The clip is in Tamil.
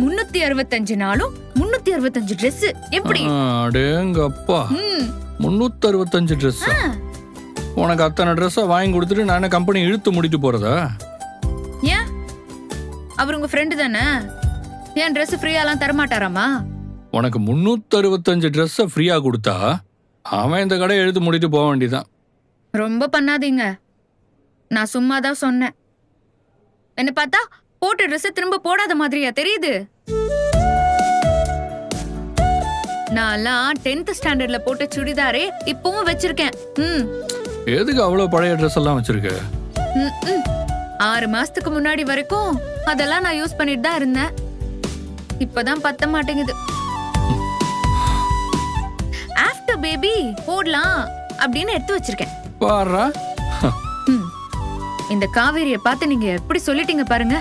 முன்னூத்தி அறுபத்தஞ்சு நாளும் முன்னூத்தி அறுபத்தஞ்சு Dress எப்படி? அடேங்கப்பா. முன்னூத்தி அறுபத்தஞ்சு ட்ரெஸ் உனக்கு அத்தனை ட்ரெஸ்ஸை வாங்கி கொடுத்துட்டு நானே கம்பெனி இழுத்து முடிட்டு போறதா? ஏன்? அவர் உங்க ஃப்ரெண்டு தானே? ஏன் Dress ஃப்ரீயாலாம் தரமாட்டாராமா? உனக்கு முன்னூத்தி அறுபத்தஞ்சு ட்ரெஸ்ஸை ஃப்ரீயா கொடுத்தா அவன் இந்த கடையை இழுத்து முடிட்டு போக வேண்டியதான் ரொம்ப பண்ணாதீங்க. நான் சும்மா தான் சொன்னேன். என்ன பார்த்தா போட்ட Dress திரும்ப போடாத மாதிரியா? தெரியுது? நான்லாம் டென்த் ஸ்டாண்டர்ட்ல போட்ட சுடிதாரே இப்பவும் வச்சிருக்கேன். ம். எதுக்கு அவ்வளோ பழைய ட்ரெஸ் எல்லாம் வச்சிருக்க. ஆறு மாசத்துக்கு முன்னாடி வரைக்கும் அதெல்லாம் நான் யூஸ் பண்ணிட்டு தான் இருந்தேன். இப்பதான் பத்த மாட்டேங்குது. ஆஃப்டர் பேபி போடலாம் அப்படின்னு எடுத்து வச்சிருக்கேன். ம். இந்த காவேரியை பார்த்து நீங்க எப்படி சொல்லிட்டீங்க பாருங்க.